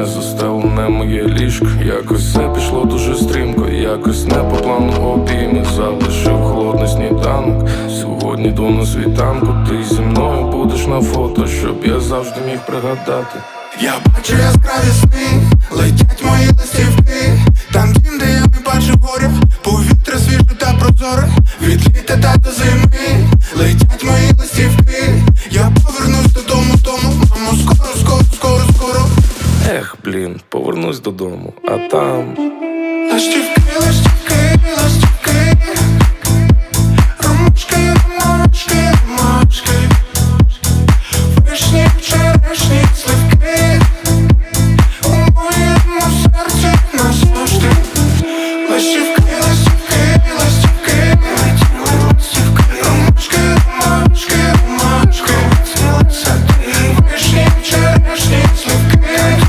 не застелене моє ліжко. Якось все пішло дуже стрімко, якось не по плану обійми залишив холодний сніданок. Сьогодні до на світанку, ти зі мною будеш на фото, щоб я завжди міг пригадати. Я бачу яскраві сни, летять мої листівки Там дім, де я не бачу горя Повітря свіже та прозоре Від літа та до зими Летять Ех, блін, повернусь додому, а там.